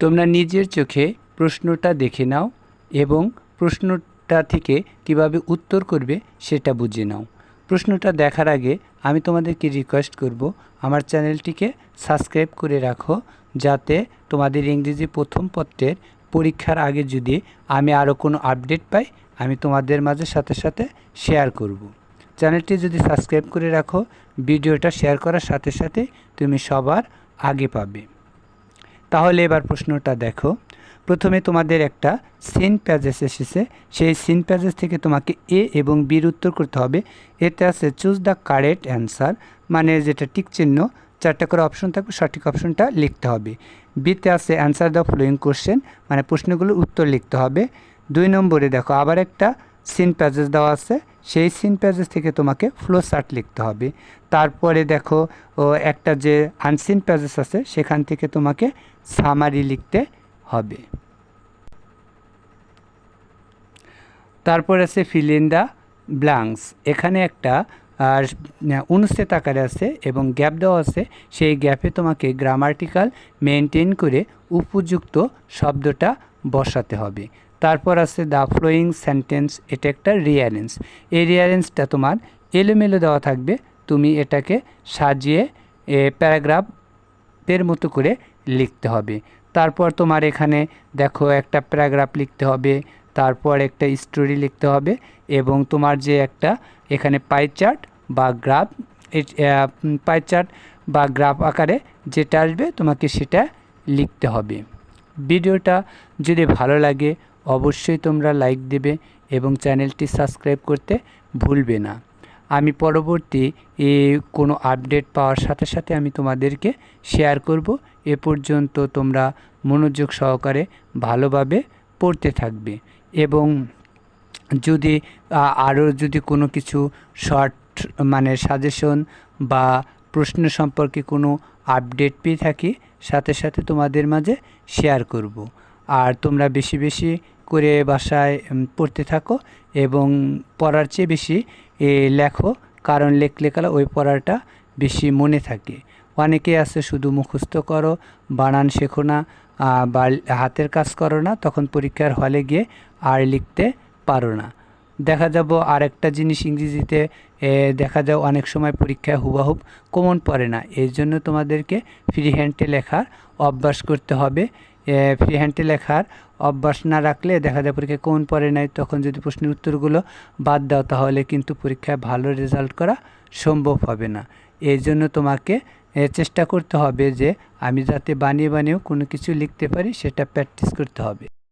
তোমরা নিজের চোখে প্রশ্নটা দেখে নাও এবং প্রশ্নটা থেকে কীভাবে উত্তর করবে সেটা বুঝে নাও প্রশ্নটা দেখার আগে আমি তোমাদেরকে রিকোয়েস্ট করব, আমার চ্যানেলটিকে সাবস্ক্রাইব করে রাখো যাতে তোমাদের ইংরেজি প্রথম পত্রের পরীক্ষার আগে যদি আমি আরও কোনো আপডেট পাই, আমি তোমাদের মাঝে সাথে সাথে শেয়ার করব। চ্যানেলটি যদি সাবস্ক্রাইব করে রাখো, ভিডিওটা শেয়ার করার সাথে সাথে তুমি সবার আগে পাবে তাহলে এবার প্রশ্নটা দেখো। প্রথমে তোমাদের একটা সিন প্যাজেস এসেছে। সেই সিন প্যাজেস থেকে তোমাকে এ এবং বির উত্তর করতে হবে। এতে আছে চুজ দ্য কারেক্ট অ্যান্সার মানে যেটা টিক চিহ্ন, চারটা করে অপশন থাকবে, সঠিক অপশনটা লিখতে হবে। বিতে আছে অ্যান্সার দ্য ফ্লোয়িং কোশ্চেন মানে প্রশ্নগুলোর উত্তর লিখতে হবে। দুই নম্বরে দেখো, আবার একটা সিন প্যাজেস দেওয়া আছে, সেই সিন প্যাজেস থেকে তোমাকে ফ্লো চার্ট লিখতে হবে। তারপরে দেখো, ও, একটা যে আনসিন প্যাজেস আছে, সেখান থেকে তোমাকে সামারি লিখতে হবে। তারপর আছে ফিল ইন দ্য ব্লাঙ্কস এখানে একটা, আর, অনুচ্ছেদ আকারে আছে এবং গ্যাপ দেওয়া আছে। সেই গ্যাপে তোমাকে গ্রামার্টিক্যাল মেনটেন করে উপযুক্ত শব্দটা বসাতে হবে। তারপর আছে দ্য ফ্লোয়িং সেন্টেন্স এটা একটা রিয়ারেন্স এই রিয়ারেন্সটা তোমার এলোমেলো দেওয়া থাকবে, তুমি এটাকে সাজিয়ে প্যারাগ্রাফের মতো করে লিখতে হবে। তারপর তোমার এখানে দেখো একটা প্যারাগ্রাফ লিখতে হবে, তারপর একটা স্টোরি লিখতে হবে, এবং তোমার যে একটা এখানে পাই চার্ট বা গ্রাফ পাই চার্ট বা গ্রাফ আকারে যেটা আসবে, তোমাকে সেটা লিখতে হবে। ভিডিওটা যদি ভালো লাগে অবশ্যই তোমরা লাইক দেবে এবং চ্যানেলটি সাবস্ক্রাইব করতে ভুলবে না। আমি পরবর্তী কোনো আপডেট পাওয়ার সাথে সাথে আমি তোমাদেরকে শেয়ার করব। এ পর্যন্ত তোমরা মনোযোগ সহকারে ভালোভাবে পড়তে থাকবে এবং যদি আরও যদি কোনো কিছু শর্ট মানে সাজেশন বা প্রশ্ন সম্পর্কে কোনো আপডেট পেয়ে থাকি, সাথে সাথে তোমাদের মাঝে শেয়ার করব। আর তোমরা বেশি বেশি করে বাসায় পড়তে থাকো এবং পড়ার চেয়ে বেশি লেখো। কারণ লেখলে কালা ওই পড়াটা বেশি মনে থাকে। অনেকে আছে শুধু মুখস্থ করো, বানান শেখো না বা হাতের কাজ করো না, তখন পরীক্ষার হলে গিয়ে আর লিখতে পারো না। দেখা যাব আরেকটা জিনিস ইংরেজিতে দেখা যাও অনেক সময় পরীক্ষায় হুবাহুব কমন পড়ে না। এই জন্য তোমাদেরকে ফ্রি হ্যান্ডে লেখার অভ্যাস করতে হবে। ফ্রি হ্যান্ডে লেখার অভ্যাস না রাখলে দেখা যায় পরীক্ষায় কোন পড়ে নাই, তখন যদি প্রশ্নের উত্তরগুলো বাদ দাও তাহলে কিন্তু পরীক্ষায় ভালো রেজাল্ট করা সম্ভব হবে না। এই জন্য তোমাকে চেষ্টা করতে হবে যে আমি যাতে বানিয়ে বানিয়েও কোনো কিছু লিখতে পারি, সেটা প্র্যাকটিস করতে হবে।